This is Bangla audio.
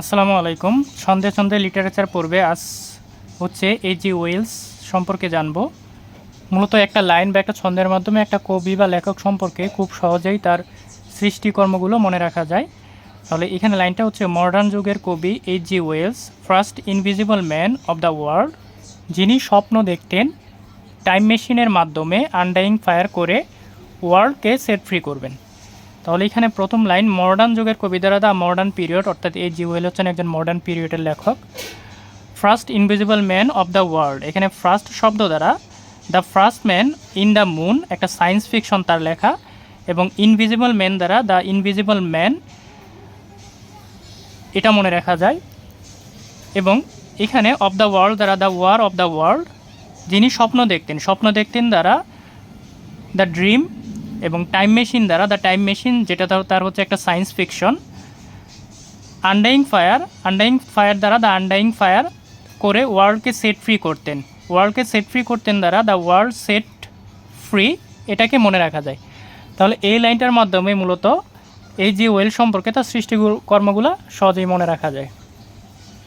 আসসালামু আলাইকুম। সন্ধে সন্ধে লিটারেচার পড়বে আজ হচ্ছে এই জি ওয়েলস সম্পর্কে জানব। মূলত একটা লাইন বা একটা ছন্দের মাধ্যমে একটা কবি বা লেখক সম্পর্কে খুব সহজেই তার সৃষ্টিকর্মগুলো মনে রাখা যায়। তাহলে এখানে লাইনটা হচ্ছে মডার্ন যুগের কবি H G Wells first invisible man of the world যিনি স্বপ্ন দেখতেন টাইম মেশিনের মাধ্যমে আন্ডাইং ফায়ার করে ওয়ার্ল্ডকে সেট ফ্রি করবেন। তাহলে এখানে প্রথম লাইন মডার্ন যুগের কবি দ্বারা দ্য মডার্ন পিরিয়ড অর্থাৎ এই জিওয়েল হচ্ছেন একজন মডার্ন পিরিয়ডের লেখক। First invisible man of the world এখানে ফার্স্ট শব্দ দ্বারা the first man in the moon একটা সায়েন্স ফিকশন তার লেখা, এবং ইনভিজিবল ম্যান দ্বারা দ্য ইনভিজিবল ম্যান এটা মনে রাখা যায়। এবং এখানে অফ দ্য ওয়ার্ল্ড দ্বারা the war of the world যিনি স্বপ্ন দেখতেন স্বপ্ন দেখতেন দ্বারা দ্য ড্রিম এবং টাইম মেশিন দ্বারা দ্য টাইম মেশিন যেটা তার হচ্ছে একটা science fiction undying fire undying fire দ্বারা দ্য আন্ডাইং ফায়ার করে ওয়ার্ল্ডকে সেট ফ্রি করতেন। ওয়ার্ল্ডকে সেট ফ্রি করতেন দ্বারা দ্য ওয়ার্ল্ড সেট ফ্রি এটাকে মনে রাখা যায়। তাহলে এই লাইনটার মাধ্যমে মূলত এই যে ওয়েল সম্পর্কে তার সৃষ্টি কর্মগুলো সহজেই মনে রাখা যায়।